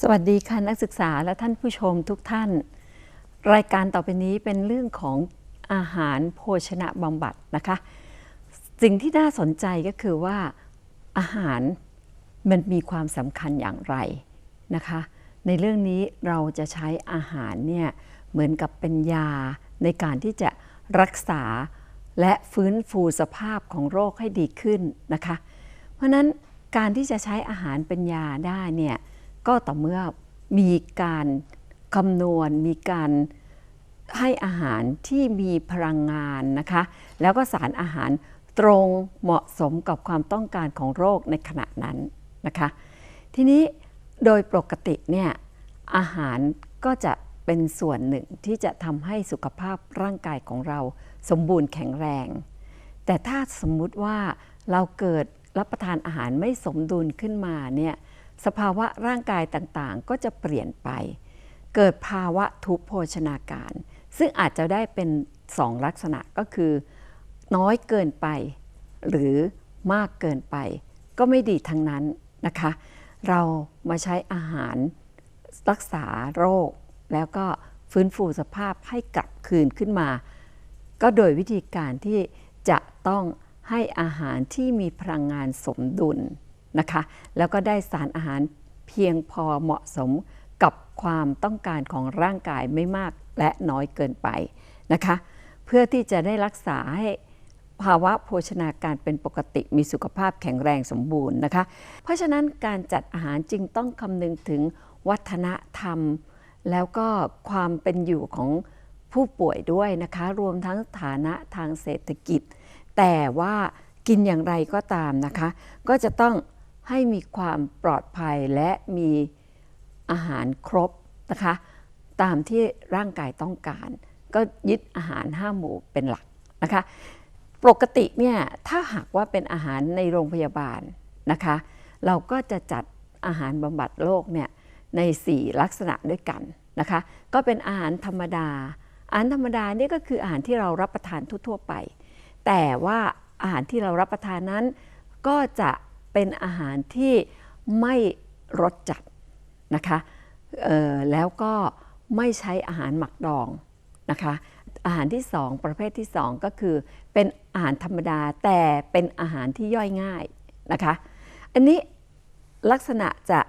สวัสดีค่ะนักศึกษาและท่านผู้ชมทุกท่าน รายการต่อไปนี้เป็นเรื่องของอาหารโภชนะบำบัดนะคะ สิ่งที่น่าสนใจก็คือว่าอาหารมันมีความสำคัญอย่างไรนะคะ ในเรื่องนี้เราจะใช้อาหารเนี่ยเหมือนกับเป็นยาในการที่จะรักษาและฟื้นฟูสภาพของโรคให้ดีขึ้นนะคะ เพราะฉะนั้นการที่จะใช้อาหารเป็นยาได้เนี่ย ก็ต่อเมื่อมีการคำนวณมีการให้อาหารที่มีพลังงานนะคะ แล้วก็สารอาหารตรงเหมาะสมกับความต้องการของโรคในขณะนั้นนะคะ ทีนี้โดยปกติเนี่ยอาหารก็จะเป็นส่วนหนึ่งที่จะทำให้สุขภาพร่างกายของเราสมบูรณ์แข็งแรง แต่ถ้าสมมุติว่าเราเกิดรับประทานอาหารไม่สมดุลขึ้นมาเนี่ย สภาวะร่างกายต่างๆ ก็จะเปลี่ยนไป เกิดภาวะทุพโภชนาการ ซึ่งอาจจะได้เป็นสองลักษณะก็คือ น้อยเกินไป หรือมากเกินไป ก็ไม่ดีทั้งนั้นนะคะ เรามาใช้อาหารรักษาโรค แล้วก็ฟื้นฟูสภาพให้กลับคืนขึ้นมา ก็โดยวิธีการที่จะต้องให้อาหารที่มีพลังงานสมดุล นะคะ แล้วก็ได้สารอาหารเพียงพอเหมาะสมกับความต้องการของร่างกายไม่มากและน้อยเกินไปนะคะ เพื่อที่จะได้รักษาให้ภาวะโภชนาการเป็นปกติมีสุขภาพแข็งแรงสมบูรณ์นะคะ เพราะฉะนั้นการจัดอาหารจึงต้องคำนึงถึงวัฒนธรรม แล้วก็ความเป็นอยู่ของผู้ป่วยด้วยนะคะ รวมทั้งฐานะทางเศรษฐกิจ แต่ว่ากินอย่างไรก็ตามนะคะ ก็จะต้อง ให้มีความปลอดภัยและมีอาหารครบนะคะ ตามที่ร่างกายต้องการ ก็ยึดอาหารห้าหมู่เป็นหลักนะคะ ปกติเนี่ยถ้าหากว่าเป็นอาหารในโรงพยาบาลนะคะ เราก็จะจัดอาหารบำบัดโรคเนี่ยใน 4 ลักษณะด้วยกันนะคะ ก็เป็นอาหารธรรมดา อาหารธรรมดานี่ก็คืออาหารที่เรารับประทานทั่วๆไป แต่ว่าอาหารที่เรารับประทานนั้นก็จะ เป็นอาหารที่ไม่รสจัดนะคะแล้วก็ไม่ใช้อาหารหมักดองนะคะ อาหารที่สองประเภทที่สองก็คือเป็นอาหารธรรมดาแต่เป็นอาหารที่ย่อยง่ายนะคะ อันนี้ลักษณะจะ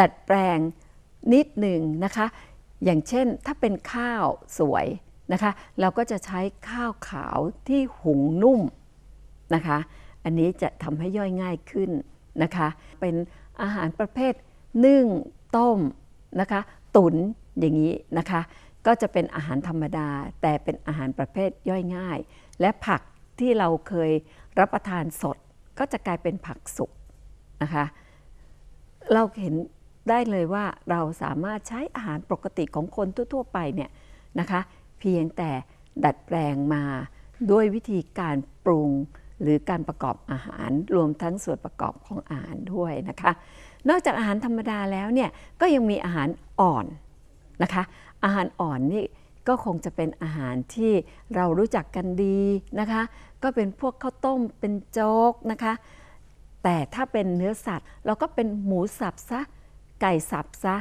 ดัดแปลงนิดหนึ่งนะคะ อย่างเช่นถ้าเป็นข้าวสวยนะคะ เราก็จะใช้ข้าวขาวที่หุงนุ่มนะคะ อันนี้จะทำให้ย่อยง่ายขึ้นนะคะ เป็นอาหารประเภทนึ่งต้มนะคะตุ๋นอย่างนี้นะคะ ก็จะเป็นอาหารธรรมดา แต่เป็นอาหารประเภทย่อยง่าย และผักที่เราเคยรับประทานสด ก็จะกลายเป็นผักสุกนะคะ เราเห็นได้เลยว่าเราสามารถใช้อาหารปกติของคนทั่ว ๆ ไปเนี่ยนะคะ เพียงแต่ดัดแปลงมาด้วยวิธีการปรุง หรือการประกอบอาหารรวมทั้งส่วนประกอบของอาหารด้วยนะคะ นอกจากอาหารธรรมดาแล้วเนี่ยก็ยังมีอาหารอ่อนนะคะ อาหารอ่อนนี่ก็คงจะเป็นอาหารที่เรารู้จักกันดีนะคะ ก็เป็นพวกข้าวต้มเป็นโจ๊กนะคะ แต่ถ้าเป็นเนื้อสัตว์ เราก็เป็นหมูสับซะไก่สับซะ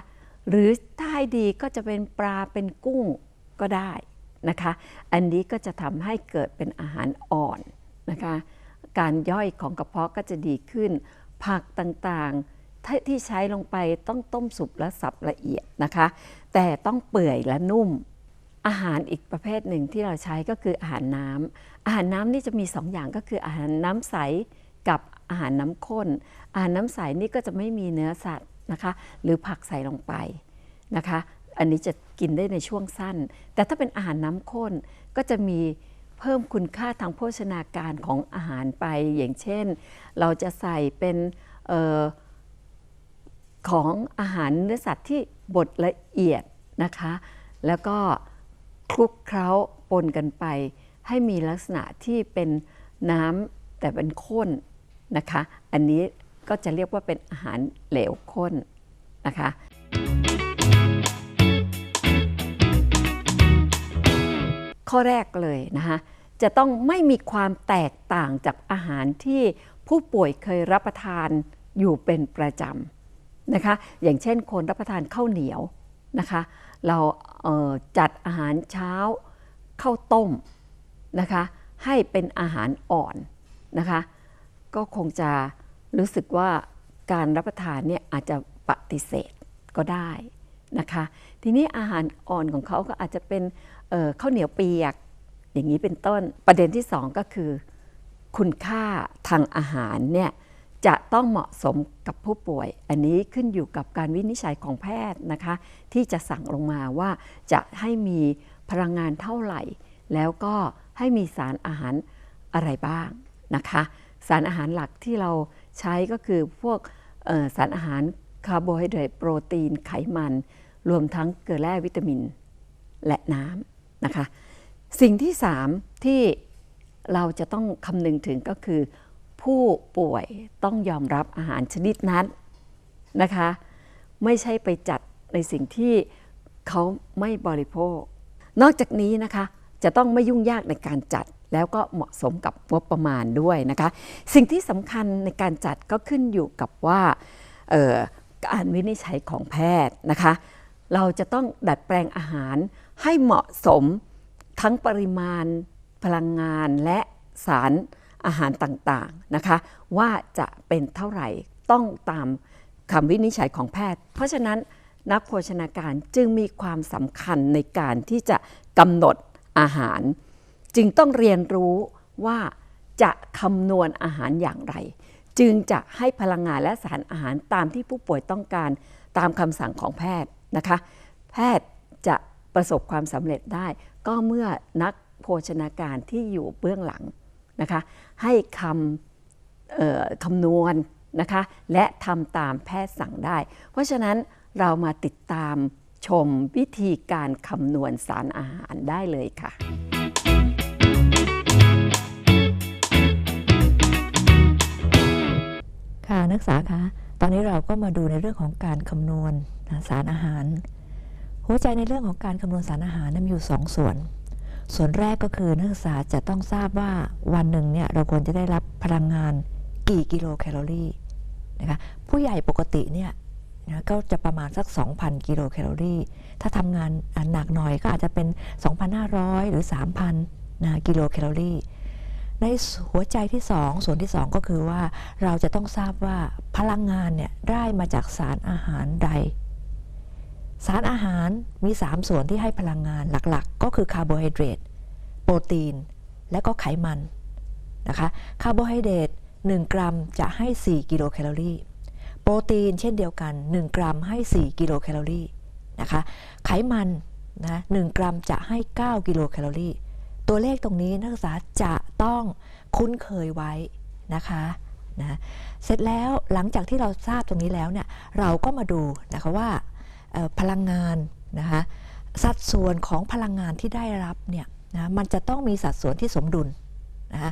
หรือถ้าให้ดีก็จะเป็นปลาเป็นกุ้งก็ได้นะคะ อันนี้ก็จะทำให้เกิดเป็นอาหารอ่อน นะคะการย่อยของกระเพาะก็จะดีขึ้น ผักต่างๆที่ใช้ลงไปต้องต้มสุกและสับละเอียดนะคะ แต่ต้องเปื่อยและนุ่ม อาหารอีกประเภทหนึ่งที่เราใช้ก็คืออาหารน้ำอาหารน้ำนี่จะมี2ออย่างก็คืออาหารน้ำใสกับอาหารน้ำข้น อาหารน้ำใสนี่ก็จะไม่มีเนื้อสัตว์นะคะ หรือผักใส่ลงไปนะคะ อันนี้จะกินได้ในช่วงสั้น แต่ถ้าเป็นอาหารน้ำข้นก็จะมี เพิ่มคุณค่าทางโภชนาการของอาหารไป อย่างเช่น เราจะใส่เป็นออของอาหารเนื้อสัตว์ที่บดละเอียดนะคะ แล้วก็คลุกเคล้าปนกันไป ให้มีลักษณะที่เป็นน้ำแต่เป็นข้นนะคะ อันนี้ก็จะเรียกว่าเป็นอาหารเหลวข้นนะคะ ข้อแรกเลยนะคะจะต้องไม่มีความแตกต่างจากอาหารที่ผู้ป่วยเคยรับประทานอยู่เป็นประจำนะคะ อย่างเช่นคนรับประทานข้าวเหนียวนะคะ เราเจัดอาหารเช้าข้าวต้มนะคะ ให้เป็นอาหารอ่อนนะคะ ก็คงจะรู้สึกว่าการรับประทานเนี่ยอาจจะปฏิเสธก็ได้นะคะ ทีนี้อาหารอ่อนของเขาก็อาจจะเป็น ข้าวเหนียวเปียก อย่างนี้เป็นต้นประเด็นที่สองก็คือ คุณค่าทางอาหารเนี่ยจะต้องเหมาะสมกับผู้ป่วย อันนี้ขึ้นอยู่กับการวินิจฉัยของแพทย์นะคะ ที่จะสั่งลงมาว่าจะให้มีพลังงานเท่าไหร่ แล้วก็ให้มีสารอาหารอะไรบ้างนะคะ สารอาหารหลักที่เราใช้ก็คือพวกสารอาหารคาร์โบไฮเดรตโปรตีนไขมัน รวมทั้งเกลือแร่วิตามิน และน้ำ นะคะ สิ่งที่สามที่เราจะต้องคำนึงถึงก็คือ ผู้ป่วยต้องยอมรับอาหารชนิดนั้นนะคะ ไม่ใช่ไปจัดในสิ่งที่เขาไม่บริโภค นอกจากนี้นะคะจะต้องไม่ยุ่งยากในการจัดแล้วก็เหมาะสมกับงบประมาณด้วยนะคะ สิ่งที่สำคัญในการจัดก็ขึ้นอยู่กับว่าการวินิจฉัยของแพทย์นะคะ เราจะต้องดัดแปลงอาหาร ให้เหมาะสมทั้งปริมาณพลังงานและสารอาหารต่างๆนะคะ ว่าจะเป็นเท่าไหร่ต้องตามคำวินิจฉัยของแพทย์ เพราะฉะนั้นนักโภชนาการจึงมีความสำคัญในการที่จะกำหนดอาหาร จึงต้องเรียนรู้ว่าจะคำนวณอาหารอย่างไร จึงจะให้พลังงานและสารอาหารตามที่ผู้ป่วยต้องการตามคำสั่งของแพทย์นะคะ แพทย์จะ ประสบความสำเร็จได้ ก็เมื่อนักโภชนาการที่อยู่เบื้องหลังนะคะให้คำคำนวณนะคะและทำตามแพทย์สั่งได้ เพราะฉะนั้นเรามาติดตามชมวิธีการคำนวณสารอาหารได้เลยค่ะ ค่ะนักศึกษาคะตอนนี้เราก็มาดูในเรื่องของการคำนวณสารอาหาร หัวใจในเรื่องของการคำนวณสารอาหารนั้นมีอยู่สองส่วน ส่วนแรกก็คือนักศึกษาจะต้องทราบว่าวันหนึ่งเนี่ยเราควรจะได้รับพลังงานกี่กิโลแคลอรี่นะคะผู้ใหญ่ปกติเนี่ยนะก็จะประมาณสัก 2,000 กิโลแคลอรี่ ถ้าทำงานหนักหน่อยก็อาจจะเป็น 2,500 หรือ 3,000นะกิโลแคลอรี่ ในหัวใจที่ 2 ส่วนที่ 2 ก็คือว่าเราจะต้องทราบว่าพลังงานเนี่ยได้มาจากสารอาหารใด สารอาหารมี 3 ส่วนที่ให้พลังงานหลักๆ ก็คือคาร์โบไฮเดรตโปรตีน และก็ไขมันนะคะคาร์โบไฮเดรต1 กรัมจะให้ 4 กิโลแคลอรี่โปรตีนเช่นเดียวกัน 1 กรัมให้ 4 กิโลแคลอรี่นะคะไขมันนะ1กรัมจะให้ 9 กิโลแคลอรี่ตัวเลขตรงนี้นักศึกษาจะต้องคุ้นเคยไว้นะคะนะเสร็จแล้วหลังจากที่เราทราบตรงนี้แล้วเนี่ยเราก็มาดูนะคะว่า พลังงานนะคะสัดส่วนของพลังงานที่ได้รับเนี่ยนะมันจะต้องมีสัดส่วนที่สมดุลนะคะ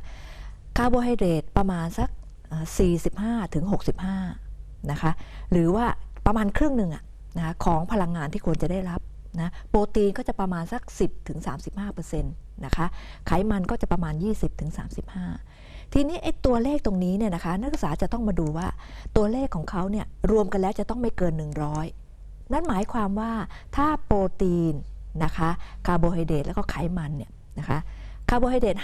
คาร์โบไฮเดรตประมาณสักเอ่อ45ถึง65นะคะหรือว่าประมาณครึ่งหนึ่งอะนะของพลังงานที่ควรจะได้รับนะโปรตีนก็จะประมาณสัก 10-35%ถึง35%นะคะไขมันก็จะประมาณ 20-35ถึง35 ทีนี้ไอ้ตัวเลขตรงนี้เนี่ยนะคะนักศึกษาจะต้องมาดูว่าตัวเลขของเขาเนี่ยรวมกันแล้วจะต้องไม่เกิน 100 นั่นหมายความว่าถ้าโปรตีนนะคะคาร์โบไฮเดรตแล้วก็ไขมันเนี่ยนะคะคาร์โบไฮเดรต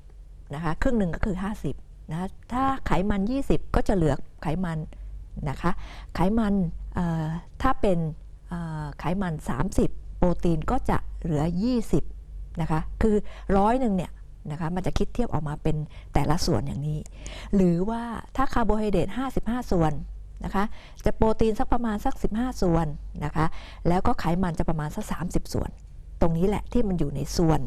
50นะคะครึ่งหนึ่งก็คือ 50นะะถ้าไขมัน 20 ก็จะเหลือไขมันนะคะไขมันถ้าเป็นไขมัน 30 โปรตีนก็จะเหลือ 20นะคะคือร้อยหนึ่งเนี่ยนะคะมันจะคิดเทียบออกมาเป็นแต่ละส่วนอย่างนี้ หรือว่าถ้าคาร์โบไฮเดรต55 ส่วน นะคะ จะโปรตีนสักประมาณสัก 15 ส่วนนะคะ แล้วก็ไขมันจะประมาณสัก 30 ส่วน ตรงนี้แหละที่มันอยู่ในส่วน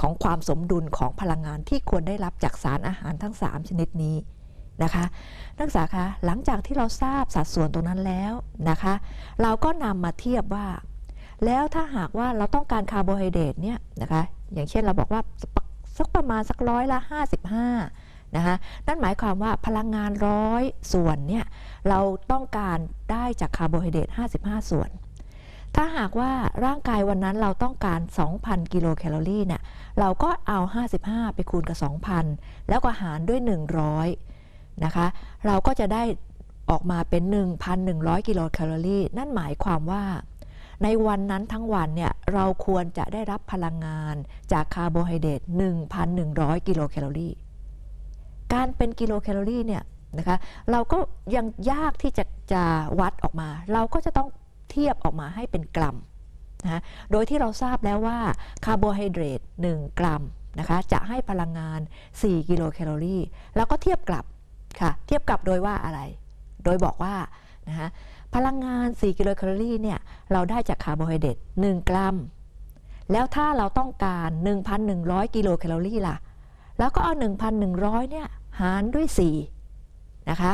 ของความสมดุลของพลังงานที่ควรได้รับจากสารอาหารทั้ง 3 ชนิดนี้นะคะนักศึกษาคะหลังจากที่เราทราบสัดส่วนตรงนั้นแล้วนะคะ เราก็นำมาเทียบว่า แล้วถ้าหากว่าเราต้องการคาร์โบไฮเดรตเนี่ยนะคะอย่างเช่นเราบอกว่าสักประมาณสักร้อยละ 55 นะคะนั่นหมายความว่าพลังงานร้อยส่วนเนี่ยเราต้องการได้จากคาร์โบไฮเดรต55 ส่วน ถ้าหากว่าร่างกายวันนั้นเราต้องการ 2,000 กิโลแคลอรี่เนี่ยเราก็เอา 55 ไปคูณกับ 2,000 แล้วก็หารด้วย 100นะคะเราก็จะได้ออกมาเป็น 1,100 กิโลแคลอรี่ นั่นหมายความว่า ในวันนั้นทั้งวันเนี่ยเราควรจะได้รับพลังงานจากคาร์โบไฮเดรต1,100 กิโลแคลอรี่ การเป็นกิโลแคลอรี่เนี่ยนะคะเราก็ยังยากที่จะจะวัดออกมา เราก็จะต้องเทียบออกมาให้เป็นกรัมนะโดยที่เราทราบแล้วว่าคาร์โบไฮเดรต1 กรัมนะคะจะให้พลังงาน 4 กิโลแคลอรี่ แล้วก็เทียบกลับค่ะเทียบกลับโดยว่าอะไร โดยบอกว่านะคะพลังงาน 4 กิโลแคลอรี่เนี่ยเราได้จากคาร์โบไฮเดรต1 กรัม แล้วถ้าเราต้องการ 1,100 กิโลแคลอรี่ล่ะ แล้วก็เอา 1,100เนี่ยหารด้วย4นะคะ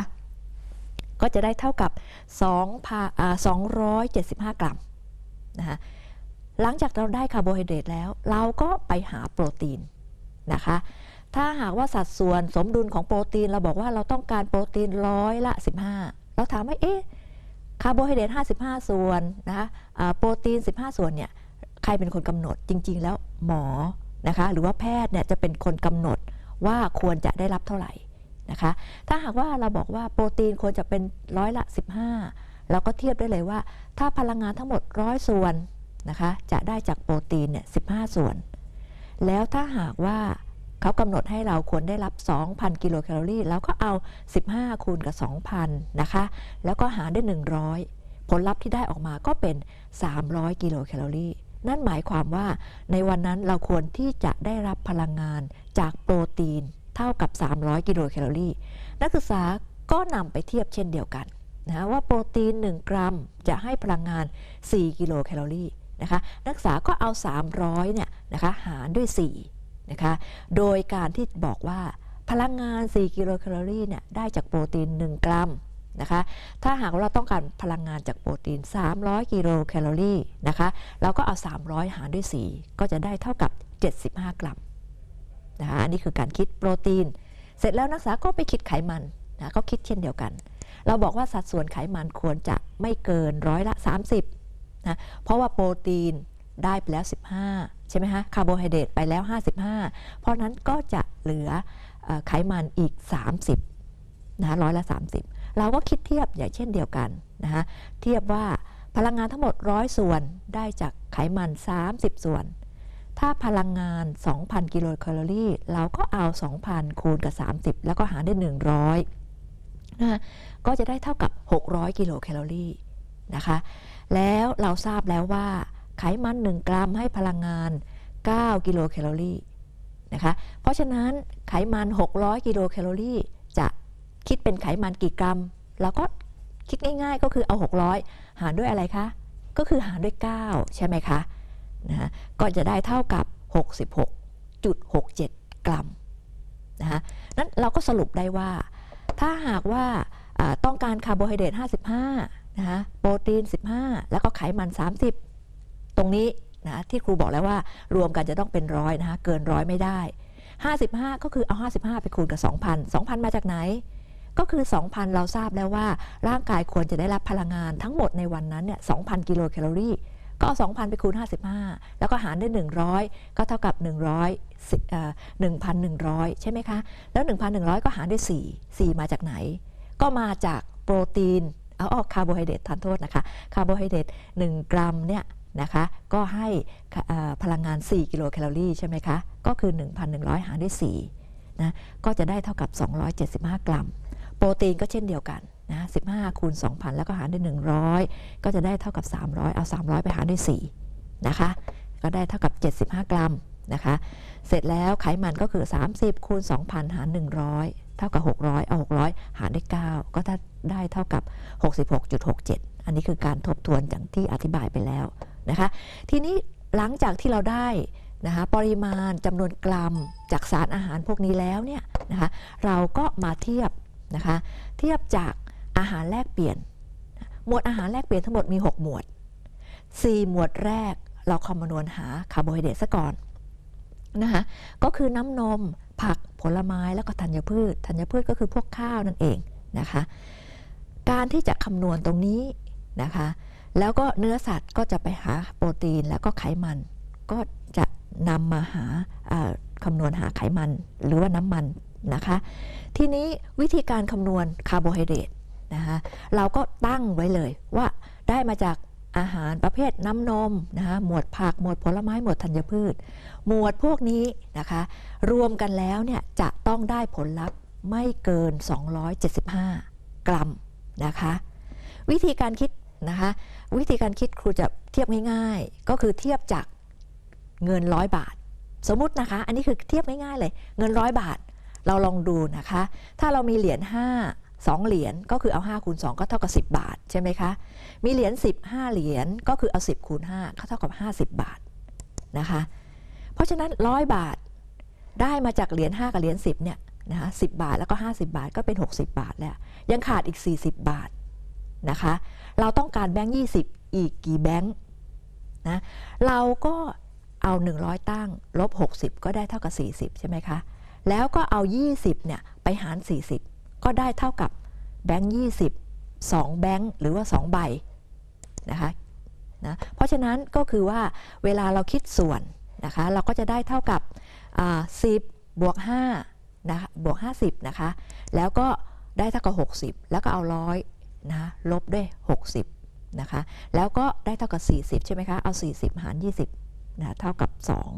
ก็จะได้เท่ากับ 2, 275 กรัมนะคะหลังจากเราได้คาร์โบไฮเดรตแล้ว เราก็ไปหาโปรตีนนะคะถ้าหากว่าสัดส่วนสมดุลของโปรตีน เราบอกว่าเราต้องการโปรตีนร้อยละ 15 เราถามว่าเอ๊ะคาร์โบไฮเดรต55 ส่วนนะคะโปรตีน 15 ส่วนเนี่ยใครเป็นคนกำหนดจริง ๆ แล้วหมอนะคะหรือว่าแพทย์เนี่ยจะเป็นคนกำหนด ว่าควรจะได้รับเท่าไหร่นะคะ ถ้าหากว่าเราบอกว่าโปรตีนควรจะเป็นร้อยละ 15 เราก็เทียบได้เลยว่า ถ้าพลังงานทั้งหมดร้อยส่วนนะคะจะได้จากโปรตีนเนี่ย15ส่วน แล้วถ้าหากว่าเขากำหนดให้เราควรได้รับ 2,000 กิโลแคลอรี่เราก็เอา 15 คูณกับ 2,000 นะคะ แล้วก็หารด้วย 100 ผลลัพธ์ที่ได้ออกมาก็เป็น 300 กิโลแคลอรี่ นั่นหมายความว่าในวันนั้นเราควรที่จะได้รับพลังงานจากโปรตีนเท่ากับ 300 กิโลแคลอรี่ นักศึกษาก็นำไปเทียบเช่นเดียวกันนะว่าโปรตีน 1 กรัมจะให้พลังงาน 4 กิโลแคลอรี่นะคะนักศึกษาก็เอา 300เนี่ยนะคะหารด้วย4นะคะโดยการที่บอกว่าพลังงาน 4 กิโลแคลอรี่เนี่ยได้จากโปรตีน 1 กรัม นะคะ ถ้าหากว่าเราต้องการพลังงานจากโปรตีน 300 กิโลแคลอรี่นะคะ เราก็เอา 300 หารด้วย 4 ก็จะได้เท่ากับ 75 กรัมนะคะอันนี้คือการคิดโปรตีน เสร็จแล้วนักศึกษาก็ไปคิดไขมันนะก็คิดเช่นเดียวกัน เราบอกว่าสัดส่วนไขมันควรจะไม่เกินร้อยละ 30นะเพราะว่าโปรตีนได้ไปแล้ว 15 ใช่ไหมคะคาร์โบไฮเดรตไปแล้ว 55 เพราะนั้นก็จะเหลือไขมันอีก 30นะร้อยละ 30 เราก็คิดเทียบอย่างเช่นเดียวกันนะคะเทียบว่าพลังงานทั้งหมด100ส่วนได้จากไขมัน 30 ส่วน ถ้าพลังงาน 2,000 กิโลแคลอรี่ เราก็เอา 2,000 คูณกับ 30 แล้วก็หารด้วย100นะคะก็จะได้เท่ากับ 600 กิโลแคลอรี่นะคะ แล้วเราทราบแล้วว่า ไขมัน 1 กรัมให้พลังงาน 9 กิโลแคลอรี่นะคะ เพราะฉะนั้นไขมัน 600 กิโลแคลอรี่ คิดเป็นไขมันกี่กรัมเราก็คิดง่ายๆ ก็คือเอา 600 หารด้วยอะไรคะ ก็คือหารด้วย 9 ใช่ไหมคะนะก็จะได้เท่ากับ 66.67 กรัมนะคะนั้นเราก็สรุปได้ว่า ถ้าหากว่าต้องการคาร์โบไฮเดรต 55 นะคะโปรตีน 15 แล้วก็ไขมัน 30 ตรงนี้นะที่ครูบอกแล้วว่ารวมกันจะต้องเป็นร้อยนะคะเกินร้อยไม่ได้ 55 ก็คือเอา 55 ไปคูณกับ 2,000 2,000 มาจากไหน ก็คือ 2,000 เราทราบแล้วว่า ร่างกายควรจะได้รับพลังงานทั้งหมดในวันนั้นเนี่ย2,000 กิโลแคลอรี่ก็เอา2,000 ไปคูณ 55 แล้วก็หารด้วย 100 ก็เท่ากับ 100 1,100 ใช่ไหมคะ แล้ว 1,100 ก็หารด้วย 4 4 มาจากไหน ก็มาจากโปรตีน เอาออกคาร์โบไฮเดรตทานโทษนะคะ คาร์โบไฮเดรต1 กรัมเนี่ยนะคะ ก็ให้พลังงาน 4 กิโลแคลอรี่ใช่ไหมคะ ก็คือ 1,100 หารด้วย4นะ ก็จะได้เท่ากับ 275 กรัม โปรตีนก็เช่นเดียวกันนะ15คูณ2,000 แล้วก็หารด้วย 100 ก็จะได้เท่ากับ 300 เอา 300 ไปหารด้วย4นะคะ ก็ได้เท่ากับ 75 กรัมนะคะ เสร็จแล้วไขมันก็คือ 30คูณ2,000 หาร 100 เท่ากับ 600 เอา 600 หารด้วย9ก็ได้เท่ากับ 66.67 อันนี้คือการทบทวนอย่างที่อธิบายไปแล้วนะคะ ทีนี้หลังจากที่เราได้นะคะปริมาณจำนวนกรัมจากสารอาหารพวกนี้แล้วเนี่ยนะคะ เราก็มาเทียบ นะคะเทียบจากอาหารแลกเปลี่ยน หมวดอาหารแลกเปลี่ยนทั้งหมดมี 6 หมวด 4 หมวดแรกเราคำนวณหาคาร์โบไฮเดรตซะก่อนนะคะก็คือน้ำนม ผักผลไม้แล้วก็ธัญพืชธัญพืชก็คือพวกข้าวนั่นเองนะคะการที่จะคำนวณตรงนี้นะคะแล้วก็เนื้อสัตว์ก็จะไปหาโปรตีนแล้วก็ไขมัน ก็จะนำมาหาอ่าคำนวณหาไขมันหรือว่าน้ำมัน นะคะ ทีนี้วิธีการคำนวณคาร์โบไฮเดรตนะคะเราก็ตั้งไว้เลยว่าได้มาจากอาหารประเภทน้ำนมนะคะหมวดผักหมวดผลไม้หมวดธัญพืช หมวดพวกนี้นะคะ รวมกันแล้วเนี่ยจะต้องได้ผลลัพธ์ไม่เกิน 275 กรัมนะคะ วิธีการคิดนะคะ วิธีการคิดครูจะเทียบง่ายๆ ก็คือเทียบจากเงินร้อยบาท สมมตินะคะ อันนี้คือเทียบง่ายๆเลย เงินร้อยบาท เราลองดูนะคะ ถ้าเรามีเหรียญ5 2 เหรียญก็คือเอา5คูณ2ก็เท่ากับ 10 บาทใช่ไหมคะ มีเหรียญ10 5เหรียญก็คือเอา 10คูณ5ก็เท่ากับ 50 บาทนะคะ เพราะฉะนั้นร้อยบาทได้มาจากเหรียญ5กับเหรียญ10เนี่ยนะคะ10บาทแล้วก็ 50 บาทก็เป็น 60 บาทแล้ว ยังขาดอีก 40 บาทนะคะ เราต้องการแบงค์20 อีกกี่แบงค์นะเราก็เอา 100 ตั้งลบ 60 ก็ได้เท่ากับ 40 ใช่ไหมคะ แล้วก็เอา 20เนี่ยไปหาร 40 ก็ได้เท่ากับแบงค์20 2แบงค์หรือว่า 2 ใบนะคะนะเพราะฉะนั้นก็คือว่าเวลาเราคิดส่วนนะคะเราก็จะได้เท่ากับ 10 บวก5นะคะบวก 50นะคะแล้วก็ได้เท่ากับ 60 แล้วก็เอาร้อยนะลบด้วย 60นะคะแล้วก็ได้เท่ากับ 40 ใช่ไหมคะเอา 40 หาร 20นะเท่ากับ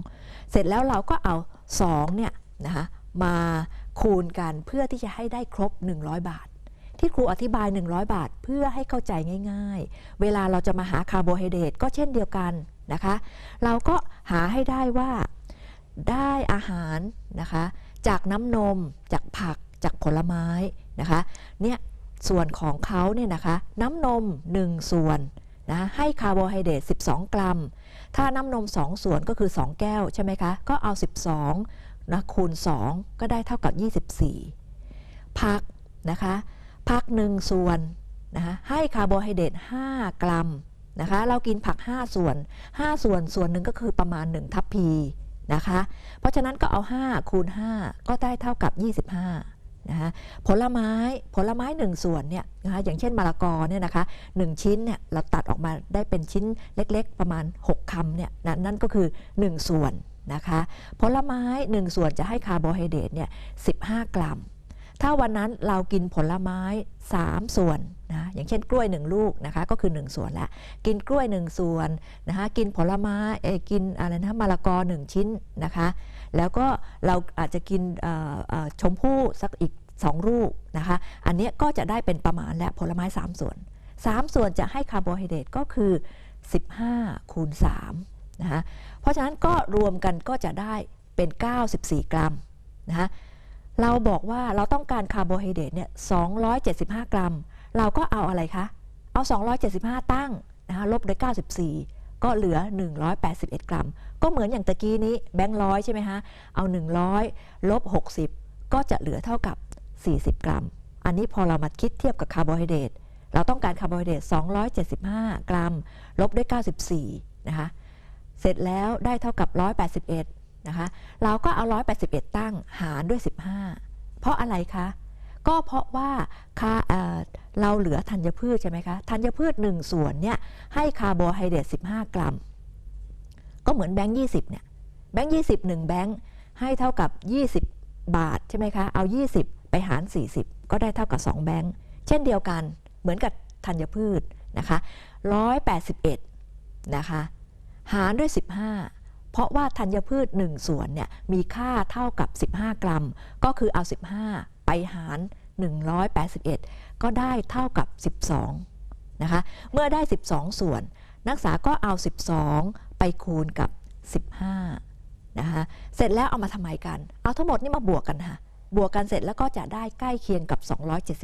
2 เสร็จแล้วเราก็เอา2เนี่ย นะคะมาคูณกันเพื่อที่จะให้ได้ครบ 100 บาท ที่ครูอธิบาย 100 บาทเพื่อให้เข้าใจง่าย ๆ เวลาเราจะมาหาคาร์โบไฮเดรตก็เช่นเดียวกันนะคะ เราก็หาให้ได้ว่าได้อาหารนะคะ จากน้ำนม จากผัก จากผลไม้นะคะ เนี่ยส่วนของเขาเนี่ยนะคะ น้ำนม 1 ส่วนนะให้คาร์โบไฮเดรต12 กรัม ถ้าน้ำนม 2 ส่วนก็คือ 2 แก้วใช่ไหมคะ ก็เอา 12 นะคูณ 2 ก็ได้เท่ากับ 24ผักนะคะผัก1ส่วนนะคะให้คาร์โบไฮเดรต5 กรัมนะคะเรากินผัก 5 ส่วน 5 ส่วนส่วนหนึ่งก็คือประมาณ 1 ทัพพีนะคะเพราะฉะนั้นก็เอา 5 คูณ 5 ก็ได้เท่ากับ 25นะคะผลไม้ผลไม้ 1 ส่วนเนี่ยนะคะอย่างเช่นมะละกอเนี่ยนะคะ1ชิ้นเนี่ยเราตัดออกมาได้เป็นชิ้นเล็กๆ ประมาณ 6คำเนี่ยนะนั่นก็คือ 1 ส่วน นะคะผลไม้ 1 ส่วนจะให้คาร์โบไฮเดรตเนี่ย15 กรัม ถ้าวันนั้นเรากินผลไม้ 3 ส่วนนะอย่างเช่นกล้วย 1 ลูกนะคะก็คือ 1 ส่วนละกินกล้วย 1 ส่วนนะคะกินผลไม้เอกินอะไรนะมะละกอ 1 ชิ้นนะคะแล้วก็เราอาจจะกินชมพู่สักอีก 2 ลูกนะคะอันนี้ก็จะได้เป็นประมาณและผลไม้ 3 ส่วน 3 ส่วนจะให้คาร์โบไฮเดรตก็คือ 15 คูณ3นะคะ ราะฉะนั้นก็รวมกันก็จะได้เป็น 94 กรัมนะคะเราบอกว่าเราต้องการคาร์โบไฮเดรตเนี่ย275 กรัม เราก็เอาอะไรคะ เอา 275 ตั้งนะคะลบด้วย 94 ก็เหลือ 181 กรัม ก็เหมือนอย่างตะกี้นี้แบงค์ร้อยใช่ไหมคะเอา 100 ลบ 60 ก็จะเหลือเท่ากับ 40 กรัม อันนี้พอเรามาคิดเทียบกับคาร์โบไฮเดรตเราต้องการคาร์โบไฮเดรต275 กรัม ลบด้วย 94 นะคะ เสร็จแล้วได้เท่ากับ 181 นะคะ เราก็เอา 181 ตั้งหารด้วย 15 เพราะอะไรคะ ก็เพราะว่าค่าเเราเหลือธัญพืชใช่ไหมคะ ธัญพืช 1 ส่วนเนี่ยให้คาร์โบไฮเดรต15 กรัม ก็เหมือนแบงค์20 เนี่ย แบงค์20 1 แบงค์ให้เท่ากับ 20 บาทใช่ไหมคะ เอา 20 ไปหาร 40 ก็ได้เท่ากับ 2 แบงค์ เช่นเดียวกัน เหมือนกับธัญพืชนะคะ 181 นะคะ หารด้วย 15 เพราะว่าธัญพืช 1 ส่วนเนี่ยมีค่าเท่ากับ 15 กรัม ก็คือเอา 15 ไปหาร 181 ก็ได้เท่ากับ 12 นะคะ เมื่อได้ 12 ส่วน นักศึกษาก็เอา 12 ไปคูณกับ 15 นะคะ เสร็จแล้วเอามาทำไมกัน เอาทั้งหมดนี่มาบวกกันค่ะ บวกกันเสร็จแล้วก็จะได้ใกล้เคียงกับ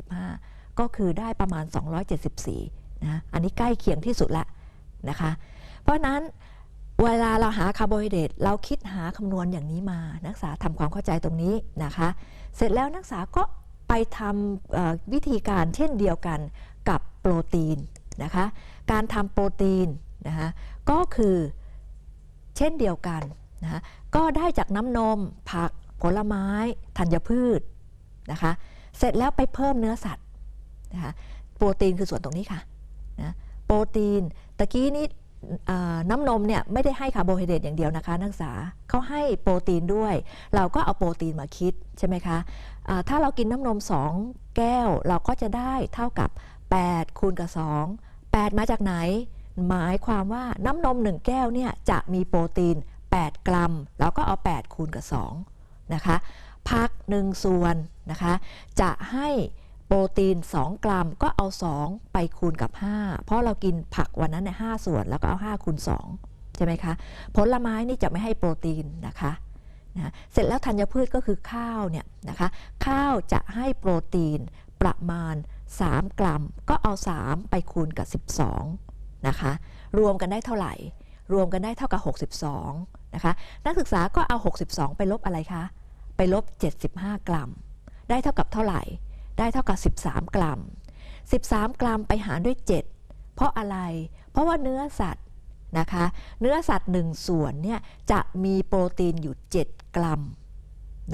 275 ก็คือได้ประมาณ 274นะอันนี้ใกล้เคียงที่สุดละนะคะ เพราะฉะนั้น เวลาเราหาคาร์โบไฮเดรตเราคิดหาคำนวณอย่างนี้มา นักศึกษาทำความเข้าใจตรงนี้นะคะ เสร็จแล้วนักศึกษาก็ไปทำวิธีการเช่นเดียวกันกับโปรตีนนะคะ การทำโปรตีนนะคะก็คือเช่นเดียวกันนะคะก็ได้จากน้ำนม ผักผลไม้ ธัญพืชนะคะ เสร็จแล้วไปเพิ่มเนื้อสัตว์นะคะโปรตีนคือส่วนตรงนี้ค่ะนะโปรตีนตะกี้นี้ น้ำนมเนี่ยไม่ได้ให้คาร์โบไฮเดรตอย่างเดียวนะคะ นักศึกษาเขาให้โปรตีนด้วย เราก็เอาโปรตีนมาคิดใช่ไหมคะถ้าเรากินน้ำนม 2 แก้ว เราก็จะได้เท่ากับ 8 คูณกับ 2 8 มาจากไหน หมายความว่าน้ำนม 1 แก้วเนี่ยจะมีโปรตีน 8 กรัม แล้วก็เอา 8 คูณกับ2นะคะพัก1ส่วนนะคะจะให้ ปรตีน 2 กรัมก็เอา 2 ไปคูณกับ 5 เพราะเรากินผักวันนั้นเนี่ย5ส่วนแล้วก็เอา5คูณ2ใช่ไหมคะ ผลไม้นี่จะไม่ให้โปรตีนนะคะนะเสร็จแล้วธัญพืชก็คือข้าวเนี่ยนะคะข้าวจะให้โปรตีนประมาณ 3 กรัม ก็เอา 3 ไปคูณกับ 12นะคะรวมกันได้เท่าไหร่ รวมกันได้เท่ากับ 62นะคะนักศึกษาก็เอา 62 ไปลบอะไรคะ ไปลบ 75 กรัม ได้เท่ากับเท่าไหร่ ได้เท่ากับ 13 กรัม 13 กรัมไปหารด้วย 7 เพราะอะไร เพราะว่าเนื้อสัตว์นะคะ เนื้อสัตว์1ส่วนเนี่ยจะมีโปรตีนอยู่ 7 กรัม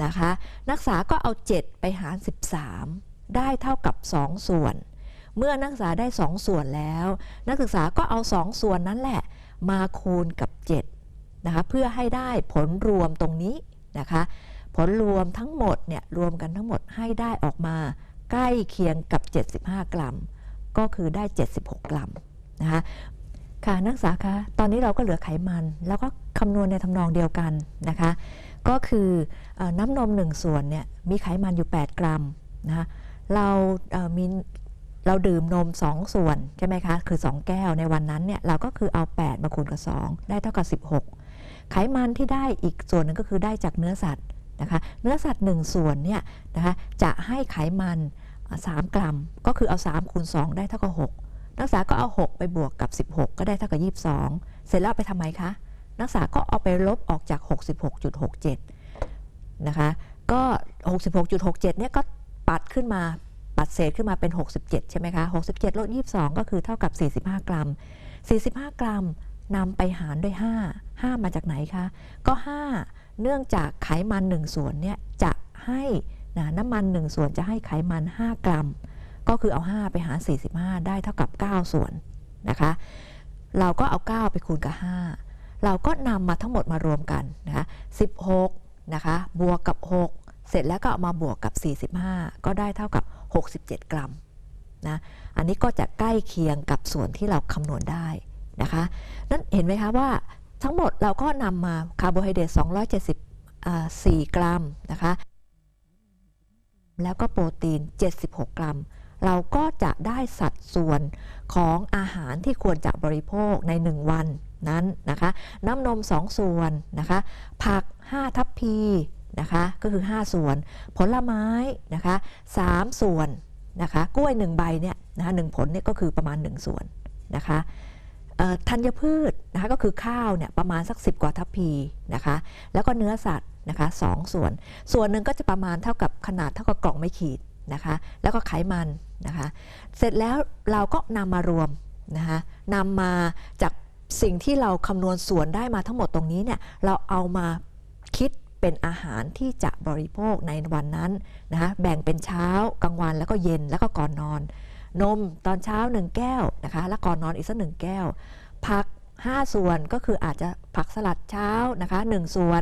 นะคะ นักศึกษาก็เอา 7 ไปหาร 13 ได้เท่ากับ 2 ส่วน เมื่อนักศึกษาได้ 2 ส่วนแล้ว นักศึกษาก็เอา 2 ส่วนนั้นแหละ มาคูณกับ 7 นะคะ เพื่อให้ได้ผลรวมตรงนี้นะคะ ผลรวมทั้งหมดเนี่ยรวมกันทั้งหมดให้ได้ออกมา ใกล้เคียงกับ 75 กรัม ก็คือได้ 76 กรัมนะคะค่ะนักศึกษาคะตอนนี้เราก็เหลือไขมัน แล้วก็คำนวณในทำนองเดียวกันนะคะ ก็คืออน้ำนม1ส่วนเนี่ยมีไขมันอยู่ 8 กรัมนะคะเราเมีเราดื่มนม 2 ส่วนใช่ไหมคะคือ 2 แก้วในวันนั้นเนี่ยเราก็คือเอา 8 มาคูณกับ 2 ได้เท่ากับ 16 ไขมันที่ได้อีกส่วนหนึงก็คือได้จากเนื้อสัตว์ นะคะเนื้อสัตว์ 1 ส่วนเนี่ยนะคะจะให้ไขมัน 3 กรัม ก็คือเอา 3 คูณ 2 ได้เท่ากับ 6 นักศึกษาก็เอา 6 ไปบวกกับ 16 ก็ได้เท่ากับ 22 เสร็จแล้วไปทำไมคะ นักศึกษาก็เอาไปลบออกจาก 66.67 นะคะ ก็ 66.67 เนี่ยก็ปัดขึ้นมาปัดเศษขึ้นมาเป็น 67 ใช่ไหมคะ 67ลด22 ก็คือเท่ากับ 45 กรัม 45 กรัม นำไปหารด้วย 5 5 มาจากไหนคะ ก็ 5 เนื่องจากไขมัน 1 ส่วนเนี่ยจะให้นะน้ำมัน 1 ส่วนจะให้ไขมัน 5 กรัม ก็คือเอา 5 ไปหาร 45 ได้เท่ากับ 9 ส่วนนะคะ เราก็เอา 9 ไปคูณกับ 5 เราก็นำมาทั้งหมดมารวมกันนะคะ16นะคะบวกกับ 6 เสร็จแล้วก็เอามาบวกกับ 45 ก็ได้เท่ากับ 67 กรัมนะ อันนี้ก็จะใกล้เคียงกับส่วนที่เราคำนวณได้ นะคะนั่นเห็นไหมคะว่าทั้งหมดเราก็นำมาคาร์โบไฮเดรต274 กรัมนะคะแล้วก็โปรตีน 76 กรัม เราก็จะได้สัดส่วนของอาหารที่ควรจะบริโภคใน 1 วันนั้นนะคะน้ำนม 2 ส่วนนะคะผัก 5 ทัพพีนะคะก็คือ 5 ส่วน ผลไม้นะคะ3ส่วนนะคะกล้วย 1 ใบเนี่ยนะคะหนึ่งผลเนี่ยก็คือประมาณ 1 ส่วนนะคะ ธัญพืชนะคะก็คือข้าวเนี่ยประมาณสัก 10 กว่าทัพพีนะคะแล้วก็เนื้อสัตว์นะคะสองส่วน ส่วนหนึ่งก็จะประมาณเท่ากับขนาดเท่ากับกล่องไม่ขีดนะคะแล้วก็ไขมันนะคะเสร็จแล้วเราก็นำมารวมนะคะนำมาจากสิ่งที่เราคำนวณส่วนได้มาทั้งหมดตรงนี้เนี่ยเราเอามาคิดเป็นอาหารที่จะบริโภคในวันนั้นนะคะแบ่งเป็นเช้ากลางวันแล้วก็เย็นแล้วก็ก่อนนอน นมตอนเช้า 1 แก้วนะคะ แล้วก่อนนอนอีกสักหนึ่งแก้ว ผัก 5 ส่วนก็คืออาจจะผักสลัดเช้านะคะ 1 ส่วน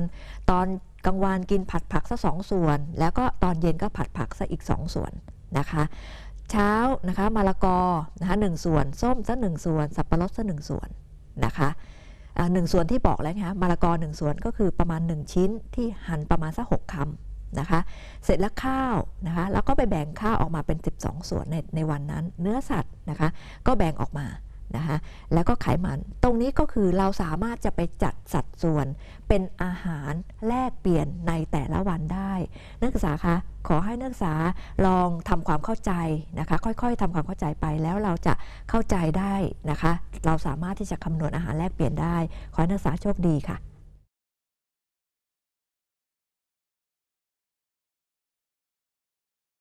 ตอนกลางวันกินผัดผักสักสองส่วน แล้วก็ตอนเย็นก็ผัดผักสักอีก 2 ส่วนนะคะเช้านะคะมะละกอนะคะหนึ่งส่วน ส้มสักหนึ่งส่วน สับปะรดสักหนึ่งส่วนนะคะหนึ่งส่วนที่บอกแล้วนะคะมะละกอหนึ่งส่วนก็คือประมาณ 1 ชิ้นที่หั่นประมาณสักหกคำ นะคะ เสร็จแล้วข้าวนะคะ แล้วก็ไปแบ่งข้าวออกมาเป็น 12 ส่วนในในวันนั้น เนื้อสัตว์นะคะ ก็แบ่งออกมานะคะ แล้วก็ไขมัน ตรงนี้ก็คือเราสามารถจะไปจัดสัดส่วนเป็นอาหารแลกเปลี่ยนในแต่ละวันได้ นักศึกษาคะ ขอให้นักศึกษาลองทำความเข้าใจนะคะ ค่อยๆทำความเข้าใจไปแล้วเราจะเข้าใจได้นะคะ เราสามารถที่จะคำนวณอาหารแลกเปลี่ยนได้ ขอให้นักศึกษาโชคดีค่ะ